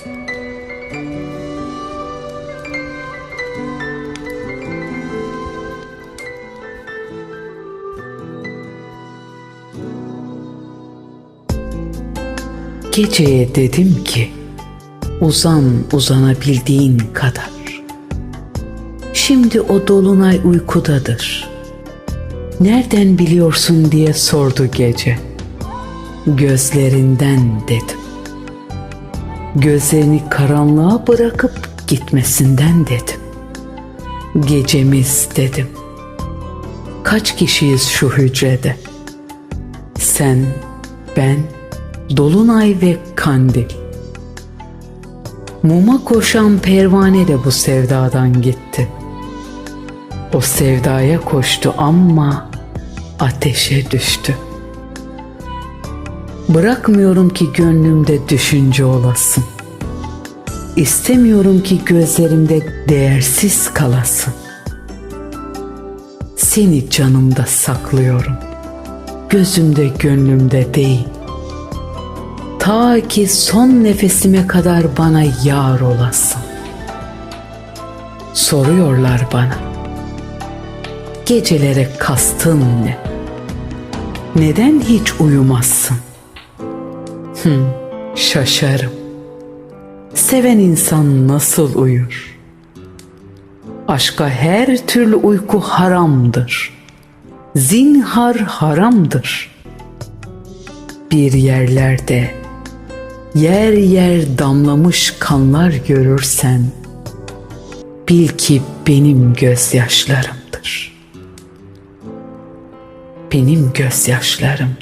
Geceye dedim ki uzan uzanabildiğin kadar. Şimdi o dolunay uykudadır. Nereden biliyorsun diye sordu gece. Gözlerinden dedim. Gözlerini karanlığa bırakıp gitmesinden dedim. Gecemiz dedim. Kaç kişiyiz şu hücrede? Sen, ben, Dolunay ve Kandil. Muma koşan pervane de bu sevdadan gitti. O sevdaya koştu ama ateşe düştü. Bırakmıyorum ki gönlümde düşünce olasın. İstemiyorum ki gözlerimde değersiz kalasın. Seni canımda saklıyorum. Gözümde gönlümde değil. Ta ki son nefesime kadar bana yar olasın. Soruyorlar bana. Gecelere kastın ne? Neden hiç uyumazsın? Hım, şaşarım. Seven insan nasıl uyur? Aşka her türlü uyku haramdır. Zinhar haramdır. Bir yerlerde yer yer damlamış kanlar görürsen bil ki benim gözyaşlarımdır. Benim gözyaşlarım